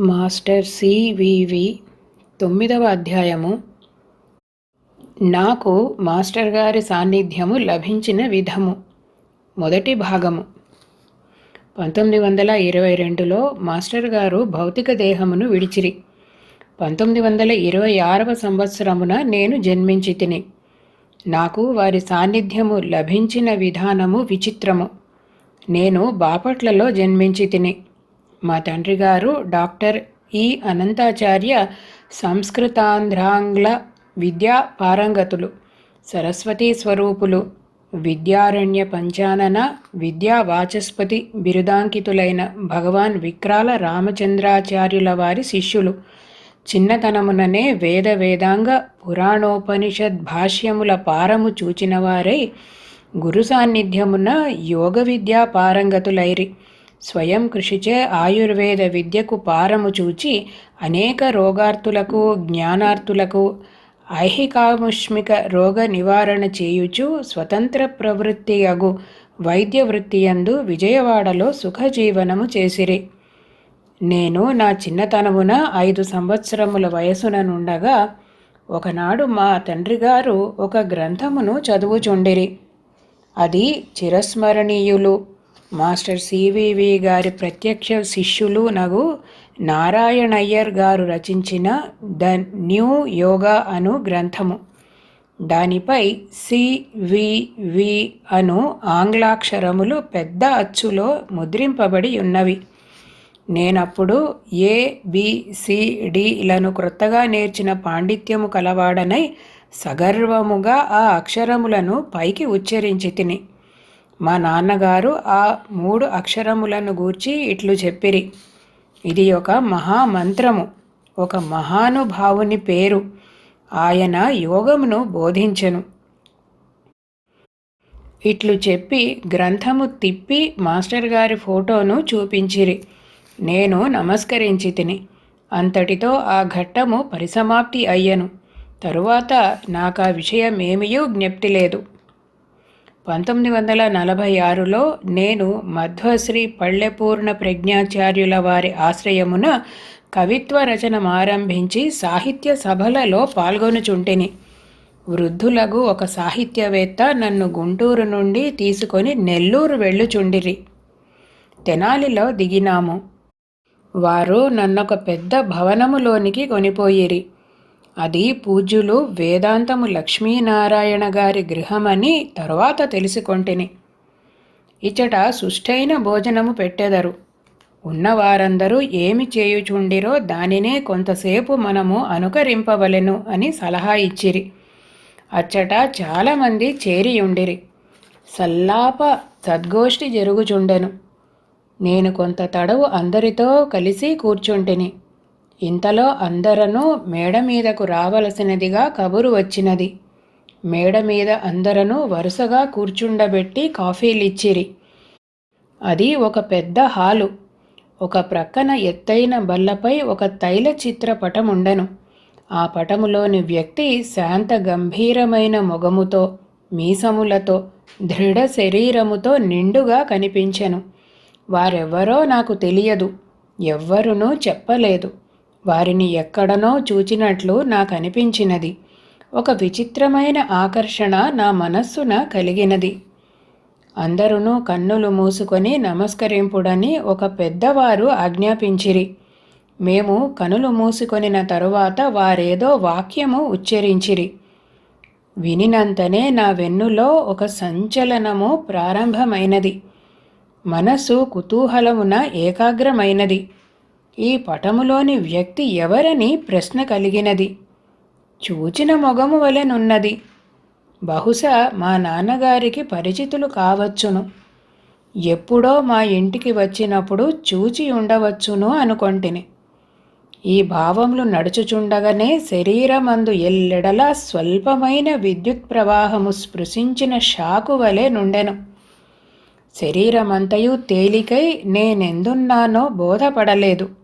Master CVV తొమ్మిదవ అధ్యాయము. నాకు మాస్టర్ గారి సాన్నిధ్యము లభించిన విధము. మొదటి భాగము. పంతొమ్మిది వందల ఇరవై రెండులో మాస్టర్ గారు భౌతిక దేహమును విడిచిరి. పంతొమ్మిది వందల ఇరవై ఆరవ సంవత్సరమున నేను జన్మించి తిని నాకు వారి సాన్నిధ్యము లభించిన విధానము విచిత్రము. నేను బాపట్లలో జన్మించి తిని మా తండ్రి గారు డాక్టర్ ఈ అనంతాచార్య సంస్కృతాంధ్రాంగ్ల విద్యా పారంగతులు సరస్వతీ స్వరూపులు విద్యారణ్య పంచానన విద్యా వాచస్పతి బిరుదాంకితులైన భగవాన్ విక్రాల రామచంద్రాచార్యుల వారి శిష్యులు. చిన్నతనముననే వేద వేదాంగ పురాణోపనిషద్ భాష్యముల పారము చూచినవారై గురు సాన్నిధ్యమున యోగ విద్యా పారంగతులైరి. స్వయం కృషిచే ఆయుర్వేద విద్యకు పారము చూచి అనేక రోగార్తులకు జ్ఞానార్తులకు ఐహికాముష్మిక రోగ నివారణ చేయుచు స్వతంత్ర ప్రవృత్తి అగు వైద్య వృత్తియందు విజయవాడలో సుఖజీవనము చేసిరి. నేను నా చిన్నతనమున ఐదు సంవత్సరముల వయసున నుండగా ఒకనాడు మా తండ్రి గారు ఒక గ్రంథమును చదువుచుండిరి. అది చిరస్మరణీయులు. మాస్టర్ సివివి గారి ప్రత్యక్ష శిష్యులు నగు నారాయణయ్యర్ గారు రచించిన ద న్యూ యోగా అను గ్రంథము. దానిపై సివివి అను ఆంగ్లాక్షరములు పెద్ద అచ్చులో ముద్రింపబడి ఉన్నవి. నేనప్పుడు ఏబిసిడిలను క్రొత్తగా నేర్చిన పాండిత్యము కలవాడనై సగర్వముగా ఆ అక్షరములను పైకి ఉచ్చరించి తిని మా నాన్నగారు ఆ మూడు అక్షరములను గూర్చి ఇట్లు చెప్పిరి. ఇది ఒక మహామంత్రము ఒక మహానుభావుని పేరు. ఆయన యోగమును బోధించెను. ఇట్లు చెప్పి గ్రంథము తిప్పి మాస్టర్ గారి ఫోటోను చూపించిరి. నేను నమస్కరించి తిని అంతటితో ఆ ఘట్టము పరిసమాప్తి అయ్యను. తరువాత నాకు ఆ విషయమేమియూ జ్ఞప్తి లేదు. పంతొమ్మిది వందల నలభై ఆరులో నేను మధ్వశ్రీ పళ్ళెపూర్ణ ప్రజ్ఞాచార్యుల వారి ఆశ్రయమున కవిత్వ రచన ఆరంభించి సాహిత్య సభలలో పాల్గొనుచుంటిని. వృద్ధులకు ఒక సాహిత్యవేత్త నన్ను గుంటూరు నుండి తీసుకొని నెల్లూరు వెళ్ళుచుండిరి. తెనాలిలో దిగినాము. వారు నన్నొక పెద్ద భవనములోనికి కొనిపోయిరి. అది పూజ్యులు వేదాంతము లక్ష్మీనారాయణ గారి గృహమని తరువాత తెలుసుకొంటిని. ఇచ్చట సుష్టైన భోజనము పెట్టెదరు. ఉన్నవారందరూ ఏమి చేయుచుండిరో దానినే కొంతసేపు మనము అనుకరింపవలెను అని సలహా ఇచ్చిరి. అచ్చట చాలామంది చేరియుండిరి. సల్లాప సద్గోష్ఠి జరుగుచుండెను. నేను కొంత తడవు అందరితో కలిసి కూర్చుంటిని. ఇంతలో అందరనూ మేడ మీదకు రావలసినదిగా కబురు వచ్చినది. మేడ మీద అందరను వరుసగా కూర్చుండబెట్టి కాఫీలిచ్చిరి. అది ఒక పెద్ద హాలు. ఒక ప్రక్కన ఎత్తైన బల్లపై ఒక తైల చిత్రపటం ఉండెను ఆ పటములోని వ్యక్తి శాంత గంభీరమైన మొగముతో మీసములతో దృఢ శరీరముతో నిండుగా కనిపించెను. వారెవ్వరో నాకు తెలియదు. ఎవ్వరునూ చెప్పలేదు. వారిని ఎక్కడనో చూచినట్లు నాకు అనిపించినది ఒక విచిత్రమైన ఆకర్షణ నా మనస్సున కలిగినది. అందరూ కన్నులు మూసుకొని నమస్కరింపుడని ఒక పెద్దవారు ఆజ్ఞాపించిరి. మేము కనులు మూసుకొనిన తరువాత వారేదో వాక్యము ఉచ్చరించిరి. వినినంతనే నా వెన్నులో ఒక సంచలనము ప్రారంభమైనది. మనసు కుతూహలమున ఏకాగ్రమైనది. ఈ పటములోని వ్యక్తి ఎవరని ప్రశ్న కలిగినది. చూచిన మొగము వలెనున్నది. బహుశా మా నాన్నగారికి పరిచితులు కావచ్చును. ఎప్పుడో మా ఇంటికి వచ్చినప్పుడు చూచి ఉండవచ్చును అనుకొంటిని. ఈ భావములు నడుచుచుండగానే శరీరమందు ఎల్లెడలా స్వల్పమైన విద్యుత్ ప్రవాహము స్పృశించిన షాకు వలె నుండెను. శరీరమంతయు తేలికై నేనెందున్నానో బోధపడలేదు.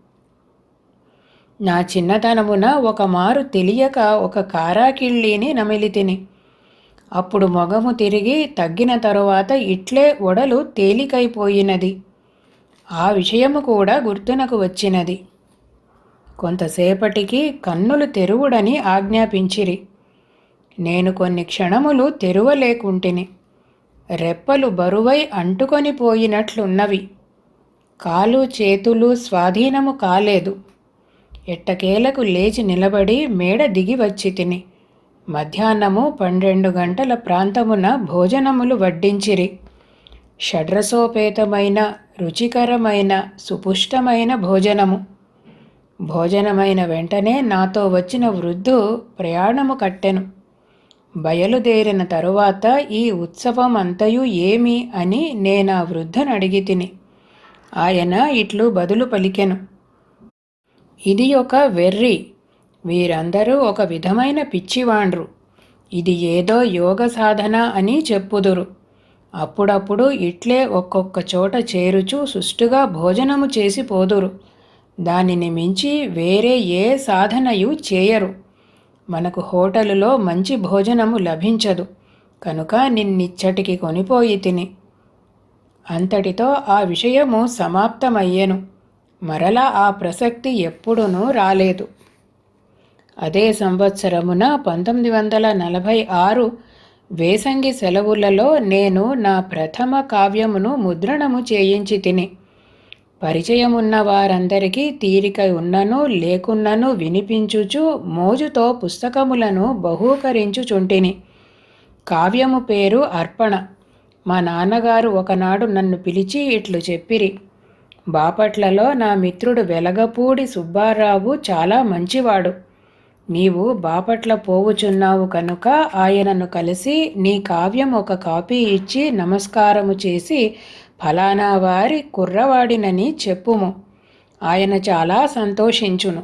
నా చిన్నతనమున ఒక మారు తెలియక ఒక కారాకిళ్ళీని నమిలితిని అప్పుడు మొగము తిరిగి తగ్గిన తరువాత ఇట్లే ఒడలు తేలికైపోయినది. ఆ విషయము కూడా గుర్తునకు వచ్చినది. కొంతసేపటికి కన్నులు తెరువుడని ఆజ్ఞాపించిరి. నేను కొన్ని క్షణములు తెరువలేకుంటిని. రెప్పలు బరువై అంటుకొని పోయినట్లున్నవి. కాలు చేతులు స్వాధీనము కాలేదు. ఎట్టకేలకు లేచి నిలబడి మేడ దిగి వచ్చి తిని. మధ్యాహ్నము పన్నెండు గంటల ప్రాంతమున భోజనములు వడ్డించిరి. షడ్రసోపేతమైన రుచికరమైన సుపుష్టమైన భోజనము. భోజనమైన వెంటనే నాతో వచ్చిన వృద్ధు ప్రయాణము కట్టెను. బయలుదేరిన తరువాత ఈ ఉత్సవం అంతయు ఏమి అని నేనా వృద్ధను అడిగి తిని. ఆయన ఇట్లు బదులు పలికెను. ఇది ఒక వెర్రి. వీరందరూ ఒక విధమైన పిచ్చివాండ్రు. ఇది ఏదో యోగ సాధన అని చెప్పుదురు. అప్పుడప్పుడు ఇట్లే ఒక్కొక్క చోట చేరుచు సుష్టుగా భోజనము చేసి పోదురు. దానిని మించి వేరే ఏ సాధనయు చేయరు. మనకు హోటలులో మంచి భోజనము లభించదు. కనుక నిన్నిచ్చటికి కొనిపోయి తిని. అంతటితో ఆ విషయము సమాప్తమయ్యెను. మరలా ఆ ప్రసక్తి ఎప్పుడునూ రాలేదు. అదే సంవత్సరమున పంతొమ్మిది వందల నలభై ఆరు వేసంగి సెలవులలో నేను నా ప్రథమ కావ్యమును ముద్రణము చేయించి తిని పరిచయమున్న వారందరికీ తీరిక ఉన్నను లేకున్నను వినిపించుచు మోజుతో పుస్తకములను బహూకరించుచుంటిని. కావ్యము పేరు అర్పణ. మా నాన్నగారు ఒకనాడు నన్ను పిలిచి ఇట్లు చెప్పిరి బాపట్లలో నా మిత్రుడు వెలగపూడి సుబ్బారావు చాలా మంచివాడు. నీవు బాపట్ల పోవుచున్నావు కనుక ఆయనను కలిసి నీ కావ్యం ఒక కాపీ ఇచ్చి నమస్కారము చేసి ఫలానా వారి కుర్రవాడినని చెప్పుము. ఆయన చాలా సంతోషించును.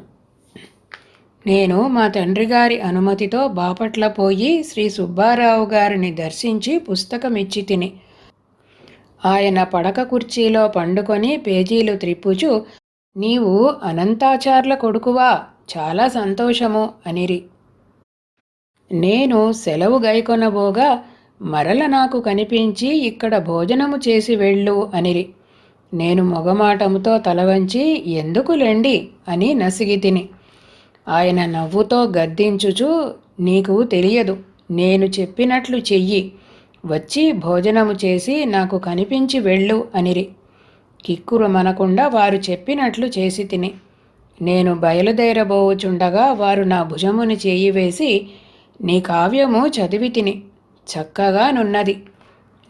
నేను మా తండ్రి గారి అనుమతితో బాపట్ల పోయి శ్రీ సుబ్బారావు గారిని దర్శించి పుస్తకం ఇచ్చి తిని ఆయన పడక కుర్చీలో పండుకొని పేజీలు త్రిప్పుచు నీవు అనంతాచార్ల కొడుకువా? చాలా సంతోషము అనిరి. నేను సెలవు గైకొనబోగా మరల నాకు కనిపించి ఇక్కడ భోజనము చేసి వెళ్ళు అనిరి. నేను మొగమాటముతో తలవంచి ఎందుకులేండి అని నసిగి తిని. ఆయన నవ్వుతో గద్దించుచు నీకు తెలియదు. నేను చెప్పినట్లు చెయ్యి. వచ్చి భోజనము చేసి నాకు కనిపించి వెళ్ళు అనిరి. కిక్కురు మనకుండా వారు చెప్పినట్లు చేసి తిని. నేను బయలుదేరబోవుచుండగా వారు నా భుజముని చేయి వేసి నీ కావ్యము చదివి తిని చక్కగా నున్నది.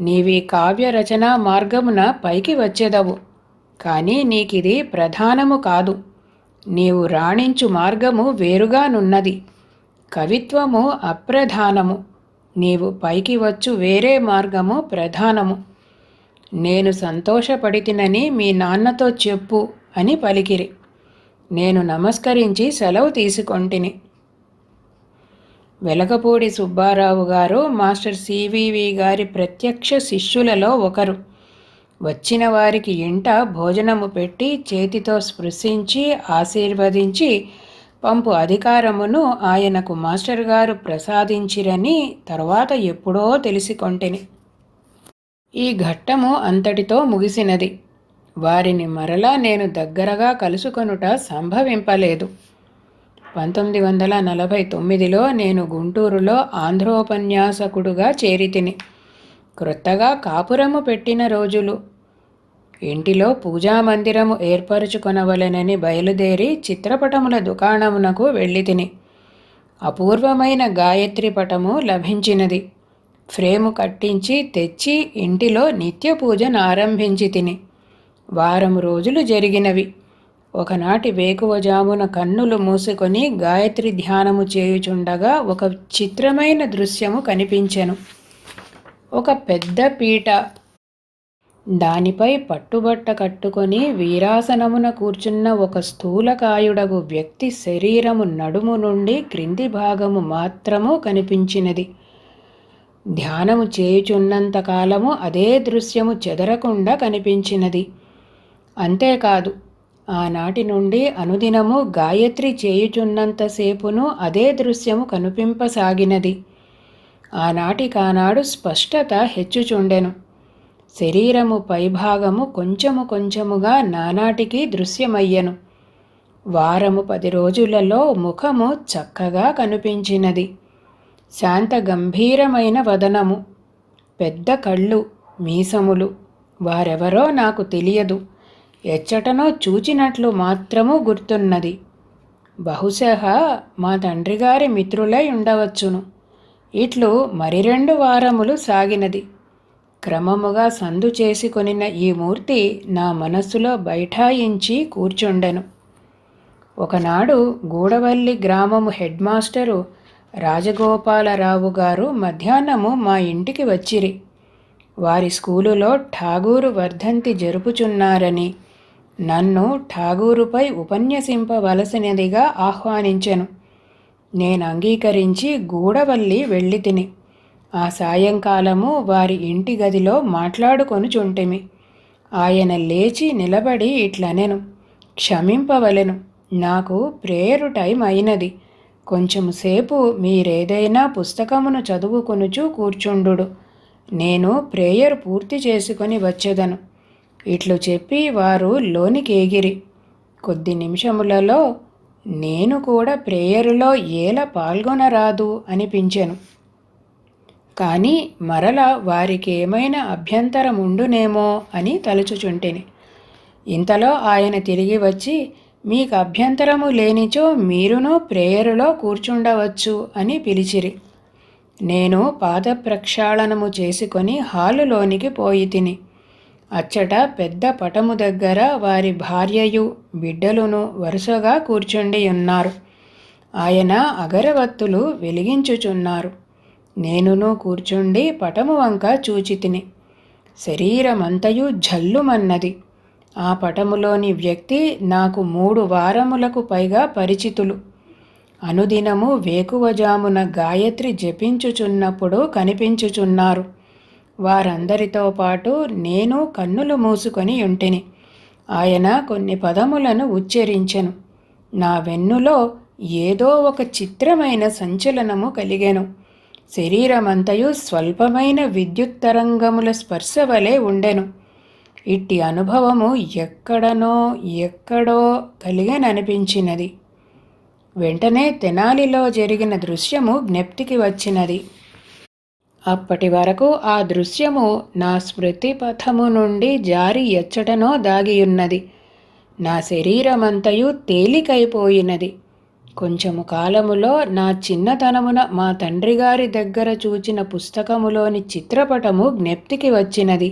నీవి కావ్య రచన మార్గమున పైకి వచ్చేదవు కానీ నీకిది ప్రధానము కాదు. నీవు రాణించు మార్గము వేరుగానున్నది కవిత్వము అప్రధానము. నీవు పైకి వచ్చు వేరే మార్గము ప్రధానము. నేను సంతోషపడితినని మీ నాన్నతో చెప్పు అని పలికిరి. నేను నమస్కరించి సెలవు తీసుకొంటిని. వెలగపూడి సుబ్బారావు గారు మాస్టర్ సివివి గారి ప్రత్యక్ష శిష్యులలో ఒకరు. వచ్చిన వారికి ఇంట భోజనము పెట్టి చేతితో స్పృశించి ఆశీర్వదించి పంపు అధికారమును ఆయనకు మాస్టర్ గారు ప్రసాదించిరని తర్వాత ఎప్పుడో తెలిసికొంటిని. ఈ ఘట్టము అంతటితో ముగిసినది. వారిని మరలా నేను దగ్గరగా కలుసుకొనుట సంభవింపలేదు. పంతొమ్మిది వందల నలభై తొమ్మిదిలో నేను గుంటూరులో ఆంధ్రోపన్యాసకుడుగా చేరితిని. క్రొత్తగా కాపురము పెట్టిన రోజులు. ఇంటిలో పూజామందిరము ఏర్పరచుకొనవలెనని బయలుదేరి చిత్రపటముల దుకాణమునకు వెళ్ళి తిని. అపూర్వమైన గాయత్రి పటము లభించినది. ఫ్రేము కట్టించి తెచ్చి ఇంటిలో నిత్య పూజను ఆరంభించి తిని. వారం రోజులు జరిగినవి. ఒకనాటి వేకువజామున కన్నులు మూసుకొని గాయత్రి ధ్యానము చేయుచుండగా ఒక చిత్రమైన దృశ్యము కనిపించెను. ఒక పెద్ద పీట దానిపై పట్టుబట్ట కట్టుకొని వీరాసనమున కూర్చున్న ఒక స్థూలకాయుడగు వ్యక్తి శరీరము నడుము నుండి క్రింది భాగము మాత్రము కనిపించినది. ధ్యానము చేయుచున్నంత కాలము అదే దృశ్యము చెదరకుండా కనిపించినది. అంతేకాదు ఆనాటి నుండి అనుదినము గాయత్రి చేయుచున్నంతసేపును అదే దృశ్యము కనిపింపసాగినది. ఆనాటి కానాడు స్పష్టత హెచ్చుచుండెను. శరీరము పైభాగము కొంచెము కొంచెముగా నానాటికి దృశ్యమయ్యను. వారము పది రోజులలో ముఖము చక్కగా కనిపించినది. శాంత గంభీరమైన వదనము. పెద్ద కళ్ళు మీసములు. వారెవరో నాకు తెలియదు. ఎచ్చటనో చూచినట్లు మాత్రము గుర్తున్నది. బహుశా మా తండ్రిగారి మిత్రులై ఉండవచ్చును. ఇట్లు మరి రెండు వారములు సాగినది. క్రమముగా సందు చేసుకొనిన ఈ మూర్తి నా మనస్సులో బైఠాయించి కూర్చుండెను. ఒకనాడు గూడవల్లి గ్రామము హెడ్ మాస్టరు రాజగోపాలరావు గారు మధ్యాహ్నము మా ఇంటికి వచ్చిరి. వారి స్కూలులో ఠాగూరు వర్ధంతి జరుపుచున్నారని నన్ను ఠాగూరుపై ఉపన్యసింపవలసినదిగా ఆహ్వానించెను. నేను అంగీకరించి గూడవల్లి వెళ్ళి తిని ఆ సాయంకాలము వారి ఇంటి గదిలో మాట్లాడుకొనుచుంటిమి. ఆయన లేచి నిలబడి ఇట్లనెను క్షమింపవలెను. నాకు ప్రేయరు టైం అయినది కొంచెంసేపు మీరేదైనా పుస్తకమును చదువుకొనుచు కూర్చుండు నేను ప్రేయర్ పూర్తి చేసుకొని వచ్చేదను. ఇట్లు చెప్పి వారు లోనికి ఎగిరి కొద్ది నిమిషములలో నేను కూడా ప్రేయరులో ఏల పాల్గొనరాదు అనిపించాను. కానీ మరల వారికి ఏమైనా అభ్యంతరం ఉండునేమో అని తలుచుచుంటిని. ఇంతలో ఆయన తిరిగి వచ్చి మీకు అభ్యంతరము లేనిచో మీరును ప్రేయరులో కూర్చుండవచ్చు అని పిలిచిరి. నేను పాద ప్రక్షాళనము చేసుకొని హాలులోనికి పోయి తిని అచ్చట పెద్ద పటము దగ్గర వారి భార్యయు బిడ్డలును వరుసగా కూర్చుండి ఉన్నారు. ఆయన అగరవత్తులు వెలిగించుచున్నారు. నేనును కూర్చుండి పటము వంక చూచితిని శరీరమంతయు జల్లుమన్నది. ఆ పటములోని వ్యక్తి నాకు మూడు వారములకు పైగా పరిచితులు. అనుదినము వేకువజామున గాయత్రి జపించుచున్నప్పుడు కనిపించుచున్నారు. వారందరితో పాటు నేను కన్నులు మూసుకొని ఉంటిని. ఆయన కొన్ని పదములను ఉచ్చరించెను. నా వెన్నులో ఏదో ఒక చిత్రమైన సంచలనము కలిగెను. శరీరమంతయు స్వల్పమైన విద్యుత్ తరంగముల స్పర్శ వలె ఉండెను. ఇట్టి అనుభవము ఎక్కడనో ఎక్కడో కలిగననిపించినది. వెంటనే తెనాలిలో జరిగిన దృశ్యము జ్ఞప్తికి వచ్చినది. అప్పటి వరకు ఆ దృశ్యము నా స్మృతి పథము నుండి జారి ఎచ్చటనో దాగియున్నది. నా శరీరమంతయు తేలికైపోయినది. కొంచెము కాలములో నా చిన్నతనమున మా తండ్రిగారి దగ్గర చూచిన పుస్తకములోని చిత్రపటము జ్ఞప్తికి వచ్చినది.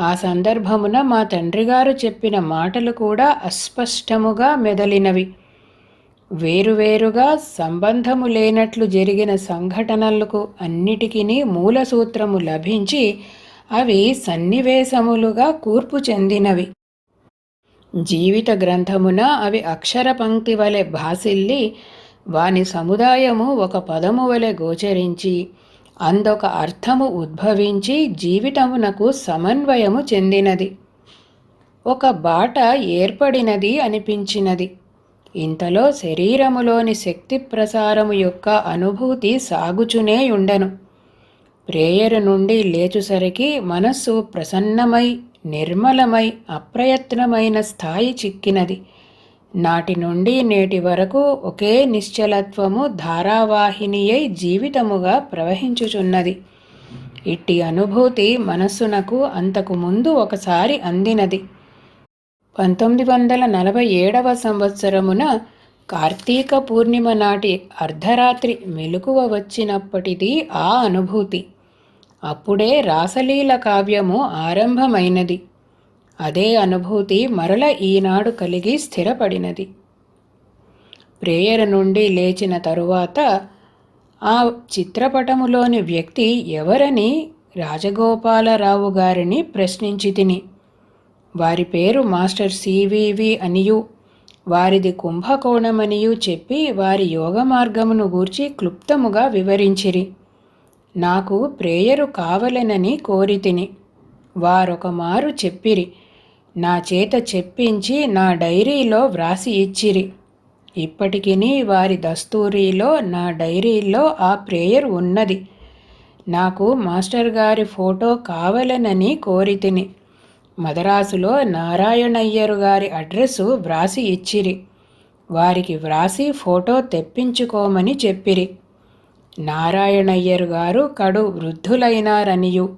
ఆ సందర్భమున మా తండ్రిగారు చెప్పిన మాటలు కూడా అస్పష్టముగా మెదలినవి. వేరువేరుగా సంబంధము లేనట్లు జరిగిన సంఘటనలకు అన్నిటికీ మూలసూత్రము లభించి అవి సన్నివేశములుగా కూర్పు చెందినవి. జీవిత గ్రంథమున అవి అక్షర పంక్తి వలె భాసిల్లి వాని సముదాయము ఒక పదము వలె గోచరించి అందొక అర్థము ఉద్భవించి జీవితమునకు సమన్వయము చెందినది. ఒక బాట ఏర్పడినది అనిపించినది. ఇంతలో శరీరములోని శక్తి ప్రసారము యొక్క అనుభూతి సాగుచునే ఉండను ప్రేయరు నుండి లేచుసరికి మనస్సు ప్రసన్నమై నిర్మలమై అప్రయత్నమైన స్థాయి చిక్కినది. నాటి నుండి నేటి వరకు ఒకే నిశ్చలత్వము ధారావాహినియై జీవితముగా ప్రవహించుచున్నది. ఇట్టి అనుభూతి మనస్సునకు అంతకు ముందు ఒకసారి అందినది. పంతొమ్మిది వందల నలభై ఏడవ సంవత్సరమున కార్తీక పూర్ణిమ నాటి అర్ధరాత్రి మెలకువ వచ్చినప్పటిది ఆ అనుభూతి. అప్పుడే రాసలీల కావ్యము ఆరంభమైనది. అదే అనుభూతి మరల ఈనాడు కలిగి స్థిరపడినది. ప్రేయర్ నుండి లేచిన తరువాత ఆ చిత్రపటములోని వ్యక్తి ఎవరని రాజగోపాలరావు గారిని ప్రశ్నించి తిని వారి పేరు మాస్టర్ సివివి అనియు వారిది కుంభకోణమనియు చెప్పి వారి యోగ మార్గమును గూర్చి క్లుప్తముగా వివరించిరి. నాకు ప్రేయరు కావలెనని కోరితిని. వారొకమారు చెప్పిరి. నా చేత చెప్పించి నా డైరీలో వ్రాసి ఇచ్చిరి. ఇప్పటికీ వారి దస్తూరీలో నా డైరీలో ఆ ప్రేయర్ ఉన్నది. నాకు మాస్టర్ గారి ఫోటో కావలెనని కోరితిని. మదరాసులో నారాయణయ్యరు గారి అడ్రస్సు వ్రాసి ఇచ్చిరి. వారికి వ్రాసి ఫోటో తెప్పించుకోమని చెప్పిరి. నారాయణయ్యరు గారు కడు వృద్ధులైనారనియు.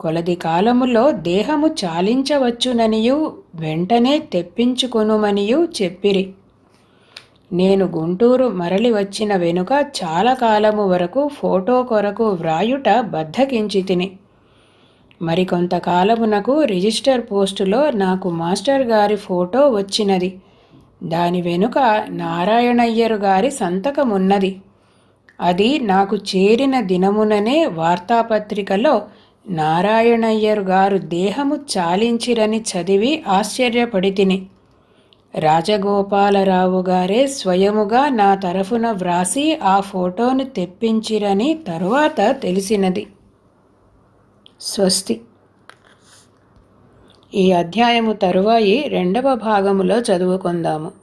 కొలది కాలములో దేహము చాలించవచ్చుననియు వెంటనే తెప్పించుకొనుమనియు చెప్పిరి. నేను గుంటూరు మరలి వచ్చిన వెనుక చాలా కాలము వరకు ఫోటో కొరకు వ్రాయుట బద్ధకించి తిని మరికొంతకాలమునకు రిజిస్టర్ పోస్టులో నాకు మాస్టర్ గారి ఫోటో వచ్చినది. దాని వెనుక నారాయణయ్యరు గారి సంతకమున్నది. అది నాకు చేరిన దినముననే వార్తాపత్రికలో నారాయణయ్యరు గారు దేహము చాలించిరని చదివి ఆశ్చర్యపడి తిని రాజగోపాలరావు గారే స్వయముగా నా తరఫున వ్రాసి ఆ ఫోటోను తెప్పించిరని తరువాత తెలిసినది. స్వస్తి. ఈ అధ్యాయము తరువాయి రెండవ భాగములో చదువుకుందాము.